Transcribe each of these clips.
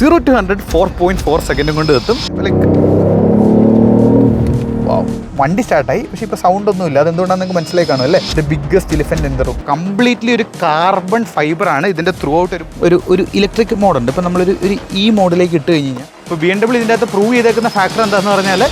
Zero two hundred four point four സെക്കൻഡും കൊണ്ട് എത്തും. ലൈക്ക് വണ്ടി സ്റ്റാർട്ടായി പക്ഷേ ഇപ്പോൾ സൗണ്ട് ഒന്നും ഇല്ല. അതെന്തുകൊണ്ടാണ് നിങ്ങൾക്ക് മനസ്സിലായി കാണും അല്ലേ? The biggest elephant in the completely ഒരു കാർബൺ ഫൈബർ ആണ് ഇതിന്റെ ത്രൂ ഔട്ട് ഒരു ഒരു ഒരു ഇലക്ട്രിക് മോഡുണ്ട് ഇപ്പോൾ നമ്മളൊരു ഒരു ഈ മോഡിലേക്ക് ഇട്ട് കഴിഞ്ഞ് കഴിഞ്ഞാൽ ഇപ്പോൾ ബി എം ഡബ്ല്യൂ ഇതിന്റെ അകത്ത് പ്രൂവ് ചെയ്തേക്കുന്ന ഫാക്ടർ എന്താണെന്ന് പറഞ്ഞാൽ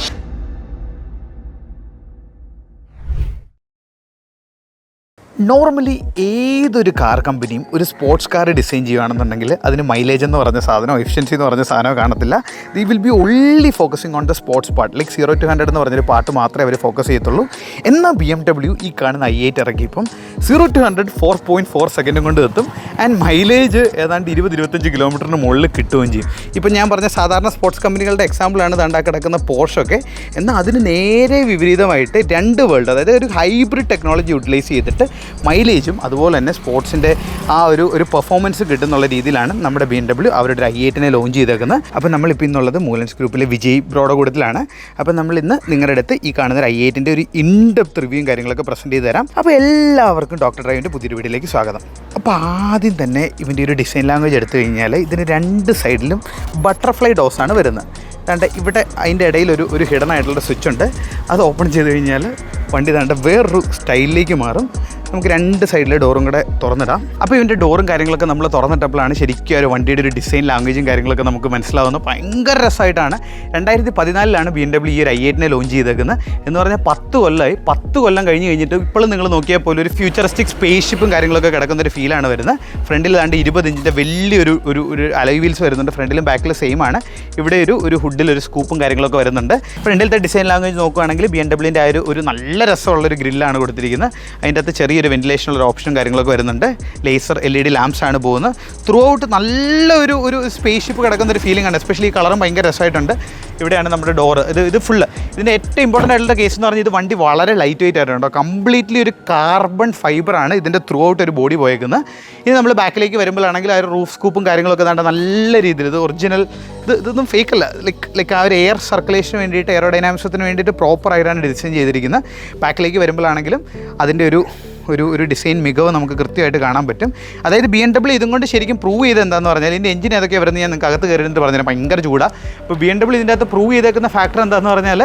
നോർമലി ഏതൊരു കാർ കമ്പനിയും ഒരു സ്പോർട്സ് കാർ ഡിസൈൻ ചെയ്യുകയാണെന്നുണ്ടെങ്കിൽ അതിന് മൈലേജ് എന്ന് പറഞ്ഞ സാധനമോ എഫിഷ്യൻസി എന്ന് പറഞ്ഞ സാധനമോ കാണത്തില്ല. They will be only focusing on the sports part like zero two hundred എന്ന് പറഞ്ഞൊരു പാർട്ട് മാത്രമേ അവർ ഫോക്കസ് ചെയ്യത്തുള്ളൂ. എന്നാൽ ബി എം ഡബ്ല്യു ഈ കാണുന്ന I eight ഇറക്കിയപ്പം zero two hundred four point four സെക്കൻഡും കൊണ്ട് എത്തും. ആൻഡ് മൈലേജ് ഏതാണ്ട് ഇരുപത് ഇരുപത്തഞ്ച് കിലോമീറ്ററിന് മുകളിൽ കിട്ടുകയും ചെയ്യും. ഇപ്പം ഞാൻ പറഞ്ഞ സാധാരണ സ്പോർട്സ് കമ്പനികളുടെ എക്സാമ്പിളാണ് തണ്ടാ കിടക്കുന്ന പോർഷൊക്കെ എന്നാൽ അതിന് നേരെ വിപരീതമായിട്ട് രണ്ട് വേൾഡ് അതായത് ഒരു ഹൈബ്രിഡ് ടെക്നോളജി യൂട്ടിലൈസ് ചെയ്തിട്ട് മൈലേജും അതുപോലെ തന്നെ സ്പോർട്സിന്റെ ആ ഒരു ഒരു പെർഫോമൻസ് കിട്ടുന്നുള്ള രീതിയിലാണ് നമ്മുടെ ബി എം ഡബ്ല്യു അവരുടെ ഐ എയ്റ്റിനെ ലോഞ്ച് ചെയ്തേക്കുന്നത്. അപ്പോൾ നമ്മളിപ്പോൾ ഇന്നുള്ളത് മൂലൻസ് ഗ്രൂപ്പിലെ വിജയ് ബ്രോഡ കൂടത്തിലാണ് അപ്പോൾ നമ്മൾ ഇന്ന് നിങ്ങളുടെ അടുത്ത് ഈ കാണുന്ന ഐ എയ്റ്റിന്റെ ഒരു ഇൻഡെപ്ത് റിവ്യൂയും കാര്യങ്ങളൊക്കെ പ്രസന്റ് ചെയ്ത് തരാം. അപ്പോൾ എല്ലാവർക്കും ഡോക്ടർ ഡ്രൈവിന്റെ പുതിയൊരു വീഡിയോയിലേക്ക് സ്വാഗതം. അപ്പോൾ ആദ്യം തന്നെ ഇവന്റെ ഒരു ഡിസൈൻ ലാംഗ്വേജ് എടുത്തു കഴിഞ്ഞാൽ ഇതിന് രണ്ട് സൈഡിലും ബട്ടർഫ്ലൈ ഡോസാണ് വരുന്നത്. ദാണ്ട് ഇവിടെ അതിന്റെ ഇടയിൽ ഒരു ഒരു ഹിഡൻ ആയിട്ടുള്ള സ്വിച്ച് ഉണ്ട്. അത് ഓപ്പൺ ചെയ്ത് കഴിഞ്ഞാൽ വണ്ടി ദാണ്ട് വേറൊരു സ്റ്റൈലിലേക്ക് മാറും. നമുക്ക് രണ്ട് സൈഡിലെ ഡോറും കൂടെ തുറന്നിടാം. അപ്പോൾ ഇതിന്റെ ഡോറും കാര്യങ്ങളൊക്കെ നമ്മൾ തുറന്നിട്ടപ്പോഴാണ് ശരിക്കും ഒരു വണ്ടിയുടെ ഒരു ഡിസൈൻ ലാംഗ്വേജും കാര്യങ്ങളൊക്കെ നമുക്ക് മനസ്സിലാവുന്നത്. ഭയങ്കര രസമായിട്ടാണ്. രണ്ടായിരത്തി പതിനാലിലാണ് ബി എം ഡബ്ല്യു ഈ ഒരു ഐ എയ്റ്റിനെ ലോഞ്ച് ചെയ്തേക്കുന്നത്. എന്ന് പറഞ്ഞാൽ പത്ത് കൊല്ലമായി പത്ത് കൊല്ലം കഴിഞ്ഞ് കഴിഞ്ഞിട്ട് ഇപ്പോഴും നിങ്ങൾ നോക്കിയാൽ പോലും ഒരു ഫ്യൂച്ചറിസ്റ്റിക് സ്പേസ് ഷിപ്പും കാര്യങ്ങളൊക്കെ കിടക്കുന്ന ഒരു ഫീലാണ് വരുന്നത്. ഫ്രണ്ടിൽ ആണ്ട് ഇരുപത് ഇഞ്ചിന്റെ വലിയൊരു ഒരു ഒരു അലോയ് വീൽസ് വരുന്നുണ്ട്. ഫ്രണ്ടിലും ബാക്കിലും സെയിം ആണ്. ഇവിടെ ഒരു ഒരു ഹുഡിൽ ഒരു സ്കൂപ്പും കാര്യങ്ങളൊക്കെ വരുന്നുണ്ട്. ഫ്രണ്ടിലത്തെ ഡിസൈൻ ലാംഗ്വേജ് നോക്കുകയാണെങ്കിൽ ബി എം ഡബ്ല്യൂന്റെ ആ ഒരു നല്ല രസമുള്ളൊരു ഗ്രില്ലാണ് കൊടുത്തിരിക്കുന്നത്. അതിന്റെ അകത്ത് ചെറിയൊരു വെന്റിലേഷനുള്ള ഓപ്ഷനും കാര്യങ്ങളൊക്കെ വരുന്നുണ്ട്. Laser L E D lamps ആണ് പോകുന്നത്. ത്രൂ ഔട്ട് നല്ല ഒരു സ്പേസ് ഷിപ്പ് കിടക്കുന്ന ഒരു ഫീലിംഗ് ആണ്. എസ്പെഷ്യലി ഈ കളറും ഭയങ്കര രസമായിട്ടുണ്ട്. ഇവിടെയാണ് നമ്മുടെ ഡോറ് ഇത് ഇത് ഫുള്ള് ഇതിന്റെ ഏറ്റവും ഇമ്പോർട്ടന്റ് ആയിട്ടുള്ള കേസ് എന്ന് പറഞ്ഞാൽ ഇത് വണ്ടി വളരെ ലൈറ്റ് വെയിറ്റ് ആയിട്ടുണ്ട് കംപ്ലീറ്റ്ലി ഒരു കാർബൺ ഫൈബറാണ് ഇതിന്റെ ത്രൂ ഔട്ട് ഒരു ബോഡി പോയേക്കുന്നത്. ഇനി നമ്മൾ ബാക്കിലേക്ക് വരുമ്പോഴാണെങ്കിൽ ആ ഒരു റൂഫ് സ്കൂപ്പും കാര്യങ്ങളൊക്കെ ദാണ്ട നല്ല രീതിയിൽ ഇത് ഒറിജിനൽ ഇത് ഇതൊന്നും ഫേക്ക് അല്ല. ലൈക്ക് ലൈക്ക് ആ ഒരു എയർ സർക്കുലേഷന് വേണ്ടിയിട്ട് എയറോഡൈനാമിക്സത്തിന് വേണ്ടിയിട്ട് പ്രോപ്പർ ആയിട്ടാണ് ഡിസൈൻ ചെയ്തിരിക്കുന്നത്. ബാക്കിലേക്ക് വരുമ്പോഴാണെങ്കിലും അതിന്റെ ഒരു ഒരു ഒരു ഡിസൈൻ മികവ് നമുക്ക് കൃത്യമായിട്ട് കാണാൻ പറ്റും. അതായത് ബി എം ഡബ്ല്യൂ ഇതും കൊണ്ട് ശരിക്കും പ്രൂവ് ചെയ്ത് എന്താണെന്ന് പറഞ്ഞാൽ ഇതിന്റെ എഞ്ചിൻ ഏതൊക്കെ വരുന്നത് ഞാൻ നിങ്ങൾക്ക് അകത്ത് കയറിയിട്ട് പറഞ്ഞാൽ ഭയങ്കര ചൂടാണ് അപ്പോൾ ബി എം ഡബ്ല്യൂ ഇതിന്റെ അകത്ത് പ്രൂവ് ചെയ്തേക്കുന്ന ഫാക്ടർ എന്താണെന്ന് പറഞ്ഞാൽ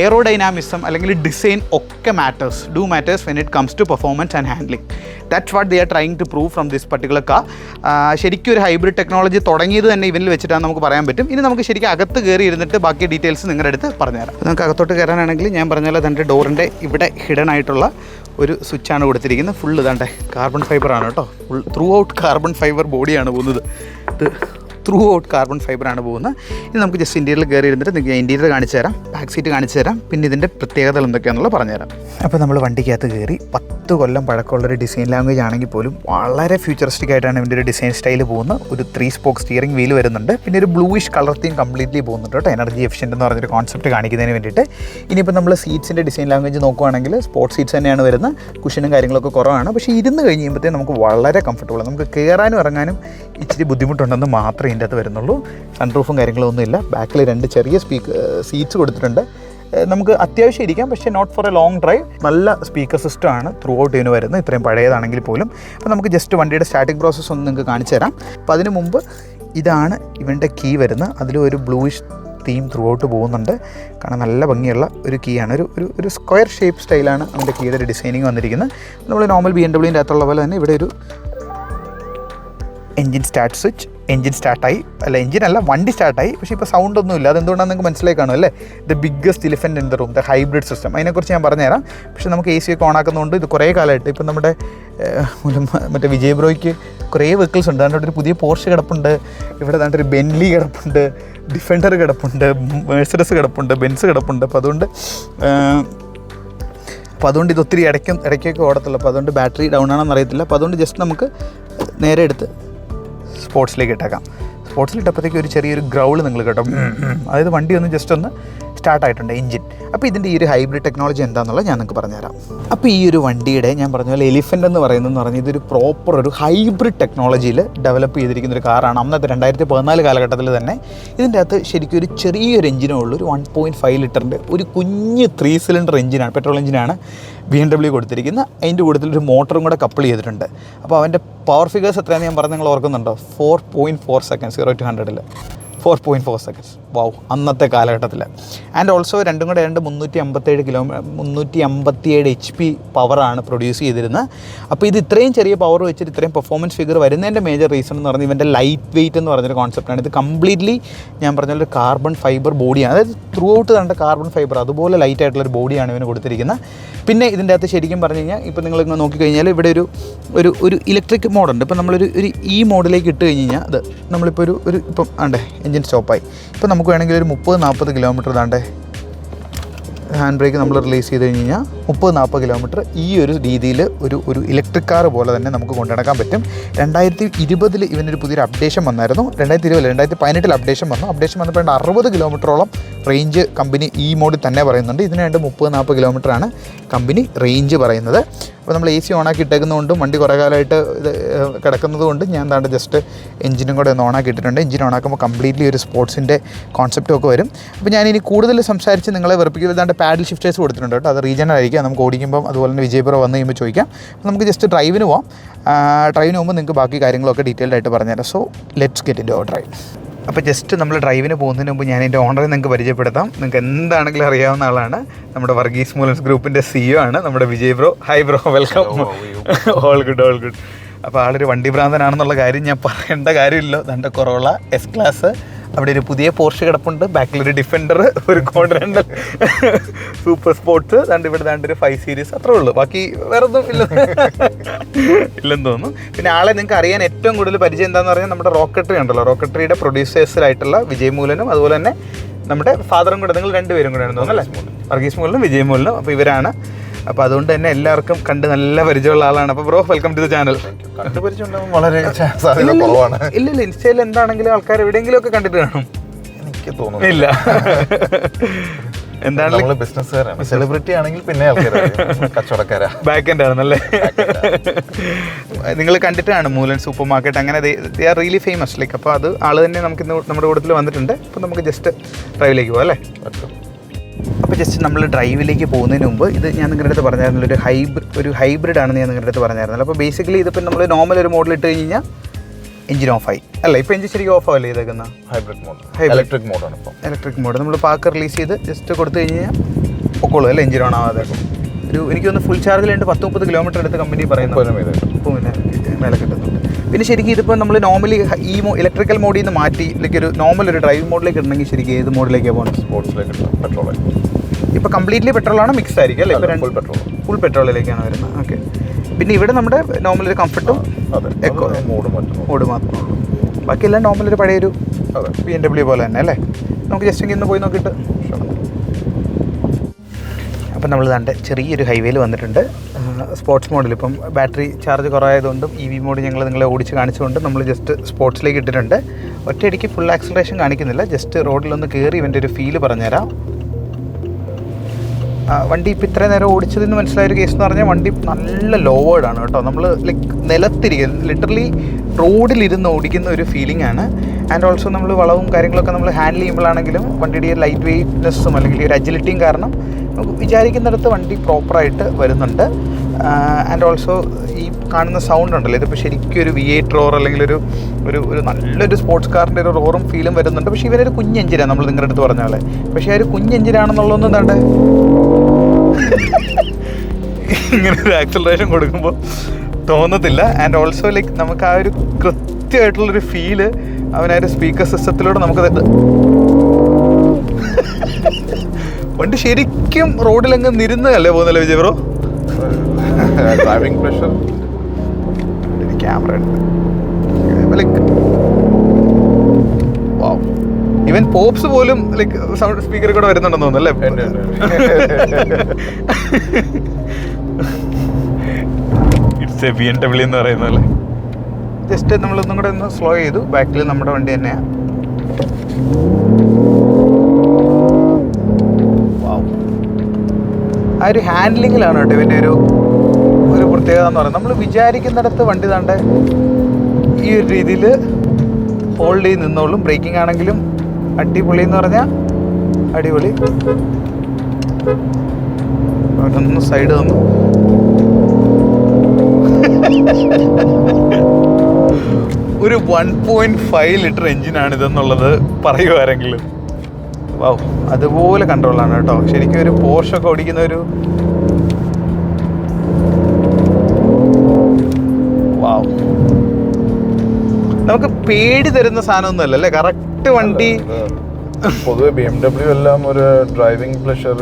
എയറോഡൈനാമിസം അല്ലെങ്കിൽ ഡിസൈൻ ഒക്കെ matters do matters when it comes to performance and handling that's what they are trying to prove from this particular car ശരിക്കും ഒരു ഹൈബ്രിഡ് ടെക്നോളജി തുടങ്ങിയത് തന്നെ ഇവനിൽ വെച്ചിട്ടാണ് നമുക്ക് പറയാൻ പറ്റും. ഇനി നമുക്ക് ശരിക്കും അകത്ത് കയറി ഇരുന്നിട്ട് ബാക്കി ഡീറ്റെയിൽസ് നിങ്ങളുടെ അടുത്ത് പറഞ്ഞുതരാം. നമുക്ക് അകത്തോട്ട് കയറാനാണെങ്കിൽ ഞാൻ പറഞ്ഞാൽ അതിന്റെ ഡോറിന്റെ ഇവിടെ ഹിഡൻ ആയിട്ടുള്ള ഒരു സ്വിച്ചാണ് കൊടുത്തിരിക്കുന്നത്. ഫുൾ ഇതാണ്ട് കാർബൺ ഫൈബർ ആണ് കേട്ടോ. Full throughout carbon fibre ബോഡിയാണ് പോകുന്നത്. ഇത് ത്രൂ ഔട്ട് കാർബൺ ഫൈബറാണ് പോകുന്നത്. ഇനി നമുക്ക് ജസ്റ്റ് ഇന്റീരിയൽ കയറി ഇരുന്നിട്ട് നിങ്ങൾക്ക് ഇന്റീരിയർ കാണിച്ചു തരാം ബാക്ക് സീറ്റ് കാണിച്ചു തരാം പിന്നെ ഇതിന്റെ പ്രത്യേകതകൾ എന്തൊക്കെയാണെന്നുള്ള പറഞ്ഞുതരാം അപ്പോൾ നമ്മൾ വണ്ടിക്കകത്ത് കയറി പത്ത് കൊല്ലം പഴക്കമുള്ളൊരു ഡിസൈൻ ലാംഗ്വേജ് ആണെങ്കിൽ പോലും വളരെ ഫ്യൂച്ചറിസ്റ്റിക് ആയിട്ടാണ് ഇതിന്റെ ഒരു ഡിസൈൻ സ്റ്റൈൽ പോകുന്നത്. ഒരു ത്രീ സ്പോക്ക് സ്റ്റിയറിംഗ് വീൽ വരുന്നുണ്ട്. പിന്നെ ഒരു ബ്ലൂയിഷ് കളർ തീം കംപ്ലീറ്റ്ലി പോകുന്നുണ്ട് കേട്ടോ. എനർജി എഫിഷ്യന്റ് എന്ന് പറഞ്ഞൊരു കോൺസെപ്റ്റ് കാണിക്കുന്നതിന് വേണ്ടിയിട്ട്. ഇനിയിപ്പോൾ നമ്മൾ സീറ്റ്സിന്റെ ഡിസൈൻ ലാംഗ്വേജ് നോക്കുവാണെങ്കിൽ സ്പോർട്സ് സീറ്റ്സ് തന്നെയാണ് വരുന്നത്. കുഷനും കാര്യങ്ങളൊക്കെ കുറവാണ്. പക്ഷേ ഇരുന്ന് കഴിയുമ്പോഴത്തേക്കും നമുക്ക് വളരെ കംഫർട്ടബിൾ നമുക്ക് കയറാനും ഇറങ്ങാനും ഇച്ചിരി ബുദ്ധിമുട്ടുണ്ടെന്ന് മാത്രമേ ഇതിന്റെ അകത്ത് വരുന്നുള്ളൂ. സൺറൂഫും കാര്യങ്ങളും ഒന്നുമില്ല ബാക്കിൽ രണ്ട് ചെറിയ സ്പീക്കർ സീറ്റ്സ് കൊടുത്തിട്ടുണ്ട്. നമുക്ക് അത്യാവശ്യം ഇരിക്കാം പക്ഷേ not for a long drive നല്ല സ്പീക്കർ സിസ്റ്റം ആണ് ത്രൂ ഔട്ട് ഇതിന് വരുന്നത്. ഇത്രയും പഴയതാണെങ്കിൽ പോലും. അപ്പോൾ നമുക്ക് ജസ്റ്റ് വണ്ടിയുടെ സ്റ്റാർട്ടിംഗ് പ്രോസസ്സ് ഒന്ന് നിങ്ങൾക്ക് കാണിച്ചു തരാം. അപ്പോൾ അതിന് മുമ്പ് ഇതാണ് ഇവന്റെ കീ വരുന്നത്. അതിലൊരു ബ്ലൂയിഷ് തീം ത്രൂ ഔട്ട് പോകുന്നുണ്ട്. കാരണം നല്ല ഭംഗിയുള്ള ഒരു കീ ആണ്. ഒരു ഒരു ഒരു സ്ക്വയർ ഷേപ്പ് സ്റ്റൈലാണ് അവന്റെ കീയുടെ ഒരു ഡിസൈനിങ് വന്നിരിക്കുന്നത്. നമ്മൾ നോർമൽ ബി എം ഡബ്ല്യൂന്റെ അകത്തുള്ള പോലെ തന്നെ ഇവിടെ ഒരു എൻജിൻ സ്റ്റാർട്ട് സ്വിച്ച് എൻജിൻ സ്റ്റാർട്ടായി അല്ല എൻജിൻ അല്ല വണ്ടി സ്റ്റാർട്ടായി പക്ഷേ ഇപ്പോൾ സൗണ്ട് ഒന്നും ഇല്ല. അതെന്തുകൊണ്ടാണ് നിങ്ങൾക്ക് മനസ്സിലായി കാണും അല്ലേ? The biggest elephant in the room the hybrid system അതിനെക്കുറിച്ച് ഞാൻ പറഞ്ഞുതരാം. പക്ഷേ നമുക്ക് എ സി ഒക്കെ ഓൺ ആക്കുന്നതുകൊണ്ട് ഇത് കുറേ കാലമായിട്ട് ഇപ്പം നമ്മുടെ മറ്റേ വിജയ് ബ്രോയ്ക്ക് കുറേ വെഹിക്കിൾസ് ഉണ്ട്. അതുകൊണ്ട് ഒരു പുതിയ പോർഷ് കിടപ്പുണ്ട്. ഇവിടെ ദാണ്ട് ഒരു ബെൻലി കിടപ്പുണ്ട്. ഡിഫൻഡർ കിടപ്പുണ്ട്. മേഴ്സഡസ് കിടപ്പുണ്ട്. ബെൻസ് കിടപ്പുണ്ട്. അപ്പോൾ അതുകൊണ്ട് അപ്പോൾ അതുകൊണ്ട് ഇത് ഒത്തിരി ഇടയ്ക്കും ഇടയ്ക്കൊക്കെ ഓടത്തുള്ളൂ. അപ്പോൾ അതുകൊണ്ട് ബാറ്ററി ഡൗൺ ആണെന്ന് അറിയത്തില്ല. അപ്പോൾ അതുകൊണ്ട് ജസ്റ്റ് നമുക്ക് നേരെ എടുത്ത് സ്പോർട്സിലേക്ക് ഇട്ടേക്കാം സ്പോർട്സിൽ ഇട്ടപ്പോഴത്തേക്ക് ഒരു ചെറിയൊരു ഗ്രൗൾ നിങ്ങൾ കേട്ടോ. അതായത് വണ്ടി ഒന്ന് ജസ്റ്റ് ഒന്ന് സ്റ്റാർട്ടായിട്ടുണ്ട് എഞ്ചിൻ അപ്പോൾ ഇതിന്റെ ഈ ഒരു ഹൈബ്രിഡ് ടെക്നോളജി എന്താണെന്നുള്ളത് ഞാൻ നിങ്ങൾക്ക് പറഞ്ഞുതരാം. അപ്പോൾ ഈ ഒരു വണ്ടിയുടെ ഞാൻ പറഞ്ഞ പോലെ എലിഫന്റ് എന്ന് പറയുന്നതെന്ന് പറഞ്ഞാൽ ഇതൊരു പ്രോപ്പർ ഒരു ഹൈബ്രിഡ് ടെക്നോളജിയിൽ ഡെവലപ്പ് ചെയ്തിരിക്കുന്ന ഒരു കാറാണ് അന്നത്തെ രണ്ടായിരത്തി പതിനാല് കാലഘട്ടത്തിൽ തന്നെ ഇതിന്റെ അകത്ത് ശരിക്കും ഒരു ചെറിയൊരു എഞ്ചിനേ ഉള്ളൂ. ഒരു വൺ പോയിന്റ് ഫൈവ് ലിറ്ററിന്റെ ഒരു കുഞ്ഞ് ത്രീ സിലിണ്ടർ എഞ്ചിനാണ് പെട്രോൾ എഞ്ചിനാണ് ബി എം ഡബ്ല്യു കൊടുത്തിരിക്കുന്ന അതിന്റെ കൂട്ടത്തിൽ ഒരു മോട്ടറും കൂടെ കപ്പിൾ ചെയ്തിട്ടുണ്ട്. അപ്പോൾ അവന്റെ പവർ ഫിഗേഴ്സ് എത്രയാണെന്ന് ഞാൻ പറഞ്ഞ് നിങ്ങൾ ഓർക്കുന്നുണ്ടോ? Four point four second zero to ഹൺഡ്രഡിൽ four point four seconds wow അന്നത്തെ കാലഘട്ടത്തിൽ ആൻഡ് ഓൾസോ രണ്ടും കൂടെ രണ്ട് മുന്നൂറ്റി അമ്പത്തേഴ് കിലോ മുന്നൂറ്റി അമ്പത്തിയേഴ് എച്ച് പി പവറാണ് പ്രൊഡ്യൂസ് ചെയ്തിരുന്നത് അപ്പോൾ ഇത് ഇത്രയും ചെറിയ പവർ വെച്ചിട്ട് ഇത്രയും പെർഫോമൻസ് ഫിഗർ വരുന്നതിന്റെ മേജർ റീസൺ എന്ന് പറഞ്ഞാൽ ഇവന്റെ ലൈറ്റ് വെയിറ്റ് എന്ന് പറഞ്ഞൊരു കോൺസെപ്റ്റാണ് ഇത് കംപ്ലീറ്റ്ലി ഞാൻ പറഞ്ഞ ഒരു കാർബൺ ഫൈബർ ബോഡിയാണ് അതായത് ത്രൂ ഔട്ട് കണ്ട കാർബൺ ഫൈബർ അതുപോലെ ലൈറ്റ് ആയിട്ടുള്ളൊരു ബോഡിയാണ് ഇവന് കൊടുത്തിരിക്കുന്നത് പിന്നെ ഇതിന്റെ അകത്ത് ശരിക്കും പറഞ്ഞു കഴിഞ്ഞാൽ ഇപ്പോൾ നിങ്ങൾ ഇങ്ങനെ നോക്കിക്കഴിഞ്ഞാൽ ഇവിടെ ഒരു ഒരു ഒരു ഇലക്ട്രിക് മോഡുണ്ട് ഇപ്പോൾ നമ്മളൊരു ഒരു ഈ മോഡിലേക്ക് ഇട്ട് കഴിഞ്ഞ് കഴിഞ്ഞാൽ അത് നമ്മളിപ്പോൾ ഒരു ഒരു ഇപ്പം ആണ്ടേ എൻജിൻ സ്റ്റോപ്പായി. ഇപ്പോൾ നമുക്ക് വേണമെങ്കിൽ ഒരു മുപ്പത് നാൽപ്പത് കിലോമീറ്റർ താണ്ടേ ഹാൻഡ് ബ്രേക്ക് നമ്മൾ റിലീസ് ചെയ്ത് കഴിഞ്ഞ് കഴിഞ്ഞാൽ മുപ്പത് നാൽപ്പത് കിലോമീറ്റർ ഈ ഒരു രീതിയിൽ ഒരു ഒരു ഇലക്ട്രിക് കാർ പോലെ തന്നെ നമുക്ക് കൊണ്ടുനടക്കാൻ പറ്റും. രണ്ടായിരത്തി ഇരുപതിൽ ഇവനൊരു പുതിയൊരു അപ്ഡേഷൻ വന്നായിരുന്നു. രണ്ടായിരത്തി ഇരുപതിൽ രണ്ടായിരത്തി പതിനെട്ടിൽ അപ്ഡേഷൻ വന്നു. അപ്ഡേഷൻ വന്നപ്പോൾ അറുപത് കിലോമീറ്ററോളം റേഞ്ച് കമ്പനി ഈ മോഡിൽ തന്നെ പറയുന്നുണ്ട്. ഇതിന് വേണ്ട മുപ്പത് നാൽപ്പത് കിലോമീറ്ററാണ് കമ്പനി റേഞ്ച് പറയുന്നത്. അപ്പോൾ നമ്മൾ എ സി ഓണാക്കി ഇട്ടേക്കുന്നതുകൊണ്ടും വണ്ടി കുറേ കാലമായിട്ട് ഇത് ഏഹ്, കിടക്കുന്നത് കൊണ്ട് ഞാൻ താണ്ട് ജസ്റ്റ് എഞ്ചിനും കൂടെ ഒന്ന് ഓണാക്കി ഇട്ടിട്ടുണ്ട്. എഞ്ചിൻ ഓണാക്കുമ്പോൾ കംപ്ലീറ്റ്ലി ഒരു സ്പോർട്സിന്റെ കോൺസെപ്റ്റും ഒക്കെ വരും. അപ്പോൾ ഞാൻ ഇനി കൂടുതൽ സംസാരിച്ച് നിങ്ങളെ വെറുപ്പിക്കുക താണ്ട് പാഡിൽ ഷിഫ്റ്റേഴ്സ് കൊടുത്തിട്ടുണ്ട് കേട്ടോ. അത് റീജണൽ ആയിരിക്കും. നമുക്ക് ഓടിക്കുമ്പം അതുപോലെ തന്നെ വിജയപുരം വന്ന് കഴിയുമ്പോൾ ചോദിക്കാം. നമുക്ക് ജസ്റ്റ് ഡ്രൈവിന് പോവാം. ഡ്രൈവിന് പോകുമ്പോൾ നിങ്ങൾക്ക് ബാക്കി കാര്യങ്ങളൊക്കെ ഡീറ്റെയിൽഡ് ആയിട്ട് പറഞ്ഞുതരാം. So let's get into drive അപ്പോൾ ജസ്റ്റ് നമ്മൾ ഡ്രൈവിന് പോകുന്നതിന് മുമ്പ് ഞാൻ എന്റെ ഓണറെ നിങ്ങൾക്ക് പരിചയപ്പെടുത്താം. നിങ്ങൾക്ക് എന്താണെങ്കിലും അറിയാവുന്ന ആളാണ്. നമ്മുടെ വർഗീസ് മൂലൻസ് ഗ്രൂപ്പിന്റെ സിഇഒ ആണ്. നമ്മുടെ Vijay bro. Hi bro welcome all good all good അപ്പോൾ ആളൊരു വണ്ടി ഭ്രാന്തനാണെന്നുള്ള കാര്യം ഞാൻ പറയേണ്ട കാര്യമില്ല. തന്റെ കുറവുള്ള എസ് ക്ലാസ് അവിടെ ഒരു പുതിയ പോർഷ് കിടപ്പുണ്ട്. ബാക്കിൽ ഒരു ഡിഫൻഡർ ഒരു കോൺട്രൻഡൽ സൂപ്പർ സ്പോർട്സ് രണ്ട് ഇവിടെ ദാണ്ട് ഒരു ഫൈവ് സീരീസ് അത്രേ ഉള്ളൂ. ബാക്കി വേറെ ഒന്നും ഇല്ല. ഇല്ലെന്ന് തോന്നുന്നു. പിന്നെ ആളെ നിങ്ങൾക്ക് അറിയാൻ ഏറ്റവും കൂടുതൽ പരിചയം എന്താണെന്ന് പറഞ്ഞാൽ നമ്മുടെ റോക്കറ്ററി ഉണ്ടല്ലോ. റോക്കറ്ററിയുടെ പ്രൊഡ്യൂസേഴ്സിലായിട്ടുള്ള വിജയ് മൂലനും അതുപോലെ തന്നെ നമ്മുടെ ഫാദറും കൂടെ നിങ്ങൾ രണ്ടുപേരും കൂടെയാണ് തോന്നുന്നു അല്ലേ? വർഗീസ് മൂലനും വിജയ് മൂലനും. അപ്പോൾ ഇവരാണ്. അപ്പോൾ അതുകൊണ്ട് തന്നെ എല്ലാവർക്കും കണ്ട് നല്ല പരിചയമുള്ള ആളാണ്. അപ്പോൾ bro welcome to the channel വളരെ സാധ്യത കുറവാണ്. ഇല്ല ഇല്ല. ഇൻസ്റ്റയിൽ എന്താണെങ്കിലും ആൾക്കാർ എവിടെയെങ്കിലും ഒക്കെ കണ്ടിട്ട് കാണും. എനിക്ക് തോന്നുന്നു. ഇല്ല. എന്താണ് ബിസിനസ്സുകാരാണ് സെലിബ്രിറ്റി ആണെങ്കിൽ പിന്നെ കച്ചവടക്കാരാ. ബാക്ക് എൻഡ് ആണെന്നല്ലേ നിങ്ങൾ കണ്ടിട്ടാണ് മൂലൻ സൂപ്പർ മാർക്കറ്റ് അങ്ങനെ they are really famous. Like അപ്പോൾ അത് ആൾ തന്നെ നമുക്ക് ഇന്ന് നമ്മുടെ കൂട്ടത്തിൽ വന്നിട്ടുണ്ട്. അപ്പോൾ നമുക്ക് ജസ്റ്റ് ഡ്രൈവിലേക്ക് പോകാം അല്ലേ. അപ്പോൾ ജസ്റ്റ് നമ്മൾ ഡ്രൈവിലേക്ക് പോകുന്നതിന് മുമ്പ് ഇത് ഞാൻ നിങ്ങളുടെ അടുത്ത് പറഞ്ഞായിരുന്നു ഒരു ഹൈബ്രിഡ് ഒരു ഹൈബ്രിഡ് ആണെന്ന് ഞാൻ നിങ്ങളുടെ അടുത്ത് പറഞ്ഞായിരുന്നു അപ്പോൾ ബേസിക്കലി ഇതിപ്പോൾ നമ്മൾ നോർമൽ ഒരു മോഡൽ ഇട്ട് കഴിഞ്ഞ് കഴിഞ്ഞാൽ എഞ്ചിൻ ഓഫായി അല്ല? ഇപ്പോൾ എഞ്ചിൻ ശരിക്കും ഓഫ് ആവല്ലേ ഇതേക്കുന്ന ഹൈബ്രിഡ് മോഡ്. ഇലക്ട്രിക് മോഡാണ് ഇപ്പോൾ ഇലക്ട്രിക് മോഡ് നമ്മൾ പാക്ക് റിലീസ് ചെയ്ത് ജസ്റ്റ് കൊടുത്തു കഴിഞ്ഞ് കഴിഞ്ഞാൽ പൊക്കോളൂ അല്ലേ എഞ്ചിൻ ഓൺ ആവാതെ? ഒരു എനിക്കൊന്ന് ഫുൾ ഫുൾ ചാർജിലുണ്ട് പത്ത് മുപ്പത് കിലോമീറ്റർ അടുത്ത് കമ്പനി പറയുന്നത് വില കിട്ടുന്നുണ്ട്. പിന്നെ ശരിക്കും ഇതിപ്പോൾ നമ്മൾ നോർമലി ഈ ഇലക്ട്രിക്കൽ മോഡിൽ നിന്ന് മാറ്റി ഇല്ലെങ്കിൽ ഒരു നോർമൽ ഒരു ഡ്രൈവിംഗ് മോഡിലേക്ക് ഇടണമെങ്കിൽ ശരിക്കും ഏത് മോഡിലേക്കാണ് പോകുന്നത് സ്പോർട്സിലേക്ക് പെട്രോൾ ഇപ്പോൾ കംപ്ലീറ്റ്ലി പെട്രോളാണ് മിക്സ് ആയിരിക്കും അല്ലേ? ഇപ്പോൾ ഫുൾ പെട്രോൾ ഫുൾ പെട്രോളിലേക്കാണ് വരുന്നത്. ഓക്കെ പിന്നെ ഇവിടെ നമ്മുടെ നോർമൽ ഒരു കംഫർട്ടും എക്കോ മോഡ് മാത്രം മാത്രമേ ഉള്ളൂ. ബാക്കിയെല്ലാം നോർമൽ ഒരു പഴയൊരു ബി എൻ ഡബ്ല്യു പോലെ തന്നെ അല്ലേ? നമുക്ക് ജസ്റ്റ് ഇന്ന് പോയി നോക്കിയിട്ട്. അപ്പം നമ്മൾ ദാണ്ട് ചെറിയൊരു ഹൈവേയിൽ വന്നിട്ടുണ്ട്. സ്പോർട്സ് മോഡിൽ. ഇപ്പം ബാറ്ററി ചാർജ് കുറവായതുകൊണ്ടും ഇ വി മോഡ് ഞങ്ങൾ നിങ്ങളെ ഓടിച്ച് കാണിച്ചുകൊണ്ട് നമ്മൾ ജസ്റ്റ് സ്പോർട്സിലേക്ക് ഇട്ടിട്ടുണ്ട്. ഒറ്റയടിക്ക് ഫുൾ ആക്സലറേഷൻ കാണിക്കുന്നില്ല. ജസ്റ്റ് റോഡിലൊന്ന് കയറി ഇവന്റെ ഒരു ഫീൽ പറഞ്ഞുതരാം. വണ്ടി ഇപ്പം ഇത്രയും നേരം ഓടിച്ചതെന്ന് മനസ്സിലായ ഒരു കേസ് എന്ന് പറഞ്ഞാൽ വണ്ടി നല്ല ലോവേഡാണ് കേട്ടോ. നമ്മൾ ലൈക്ക് നിലത്തിരിക്കുക ലിറ്ററലി റോഡിലിരുന്ന് ഓടിക്കുന്ന ഒരു ഫീലിംഗ് ആണ്. ആൻഡ് ഓൾസോ നമ്മൾ വളവും കാര്യങ്ങളൊക്കെ നമ്മൾ ഹാൻഡിൽ ചെയ്യുമ്പോഴാണെങ്കിലും വണ്ടിയുടെ ലൈറ്റ് വെയ്റ്റ്നെസ്സും അല്ലെങ്കിൽ ഒരു അജിലിറ്റിയും കാരണം നമുക്ക് വിചാരിക്കുന്നിടത്ത് വണ്ടി പ്രോപ്പറായിട്ട് വരുന്നുണ്ട്. ആൻഡ് ഓൾസോ ഈ കാണുന്ന സൗണ്ട് ഉണ്ടല്ലോ ഇതിപ്പോൾ ശരിക്കും ഒരു വി എയ്റ്റ് റോർ അല്ലെങ്കിൽ ഒരു ഒരു ഒരു നല്ലൊരു സ്പോർട്സ് കാറിന്റെ ഒരു റോറും ഫീലും വരുന്നുണ്ട്. പക്ഷേ ഇവരൊരു കുഞ്ഞ് എഞ്ചിനാണ് നമ്മൾ നിങ്ങളുടെ അടുത്ത് പറഞ്ഞ പക്ഷേ ആ ഒരു കുഞ്ഞ് എഞ്ചിനാണെന്നുള്ളതൊന്നും എന്താണ്ട്? ഇങ്ങനെ ഒരു ആക്സലറേഷൻ കൊടുക്കുമ്പോൾ തോന്നത്തില്ല. ആൻഡ് ഓൾസോ ലൈക്ക് നമുക്ക് ആ ഒരു കൃത്യമായിട്ടുള്ളൊരു ഫീൽ അവനാ ഒരു സ്പീക്കർ സിസ്റ്റത്തിലൂടെ നമുക്ക് വണ്ടി ശരിക്കും റോഡിലങ്ങ് നിരുന്നതല്ലേ പോകുന്നല്ലേ Vijay bro? Driving pressure camera എടുത്ത് ലൈക്ക് ഇവൻ പോപ്സ് പോലും ലൈക്ക് സൗണ്ട് സ്പീക്കർ കൂടെ വരുന്നുണ്ടെന്ന് തോന്നുന്നു അല്ലേ? ഇറ്റ്സ് എ ബി ഡബ്ല്യു എന്ന് പറയുന്നല്ലേ ജസ്റ്റ് നമ്മളൊന്നും കൂടെ ഒന്ന് സ്ലോ ചെയ്തു. ബാക്കിൽ നമ്മുടെ വണ്ടി തന്നെയാണ് ആ ഒരു ഹാൻഡ്ലിങ്ങിലാണ് കേട്ടോ ഇവന്റെ ഒരു ഒരു പറയാം നമ്മൾ വിചാരിക്കുന്നിടത്ത് വണ്ടി താണ്ട ഈ ഒരു രീതിയിൽ ഹോൾഡ് ചെയ്ത് നിന്നോളും. ബ്രേക്കിംഗ് ആണെങ്കിലും അടിപൊളി എന്ന് പറഞ്ഞാൽ അടിപൊളി. അവനൊന്ന് സൈഡ് തന്നു ഒരു വൺ പോയിന്റ് ഫൈവ് ലിറ്റർ എഞ്ചിനാണ് ഇതെന്നുള്ളത് പറയുമാരെങ്കിലും വാവ് അതുപോലെ കൺട്രോളാണ് കേട്ടോ. ശരിക്കും ഒരു പോർഷൊക്കെ ഓടിക്കുന്ന ഒരു നമുക്ക് പേടി തരുന്ന സാധനമൊന്നുമല്ല അല്ലേ? കറക്റ്റ് വണ്ടി. പൊതുവെ ബി എം ഡബ്ല്യു എല്ലാം ഒരു ഡ്രൈവിംഗ് പ്ലഷർ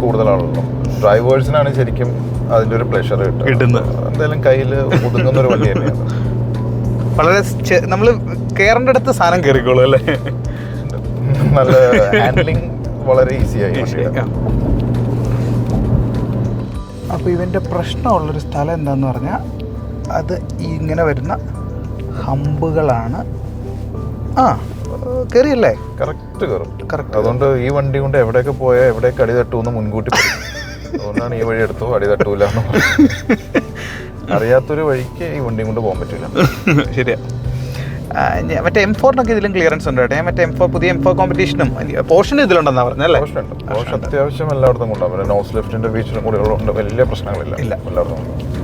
കൂടുതലാണല്ലോ. ഡ്രൈവേഴ്സിനാണ് ശരിക്കും അതിന്റെ ഒരു പ്ലഷർ കിട്ടുന്നത്. എന്തായാലും കയ്യിൽ ഒതുങ്ങുന്ന ഒരു വണ്ടി തന്നെയാണ്. വളരെ നമ്മൾ കയറേണ്ട അടുത്ത് സാധനം കയറിക്കോളൂ അല്ലേ? നല്ല ഹാൻഡ്ലിംഗ് വളരെ ഈസിയായി ആയി അപ്പോൾ ഇവന്റെ പ്രശ്നമുള്ളൊരു സ്ഥലം എന്താന്ന് പറഞ്ഞാൽ അത് ഇങ്ങനെ വരുന്ന ഹമ്പുകളാണ്. ആ കയറിയല്ലേ കറക്റ്റ് കയറും കറക്റ്റ്. അതുകൊണ്ട് ഈ വണ്ടി കൊണ്ട് എവിടെയൊക്കെ പോയാൽ എവിടെയൊക്കെ അടി തട്ടുമെന്ന് മുൻകൂട്ടി അതുകൊണ്ടാണ് ഈ വഴി എടുത്തു അടി തട്ടൂല. അറിയാത്തൊരു വഴിക്ക് ഈ വണ്ടിയും കൊണ്ട് പോകാൻ പറ്റില്ല ശരിയാ. മറ്റേ എം ഫോറിനൊക്കെ ഇതിലും ക്ലിയറൻസ് ഉണ്ട് കേട്ടോ. ഞാൻ മറ്റേ എം ഫോർ പുതിയ എം ഫോർ കോമ്പറ്റീഷനും പോർഷനും ഇതിലുണ്ടെന്നാ പറഞ്ഞല്ലേ പോർഷൻ ഉണ്ട്. പോർഷൻ അത്യാവശ്യം എല്ലായിടത്തും കൊണ്ടാവും പിന്നെ നോസ് ലിഫ്റ്റിന്റെ ഫീച്ചറും കൂടി ഉള്ളതുകൊണ്ട് വലിയ പ്രശ്നങ്ങളില്ല. ഇല്ല. എല്ലായിടത്തും കൊണ്ടുപോകും.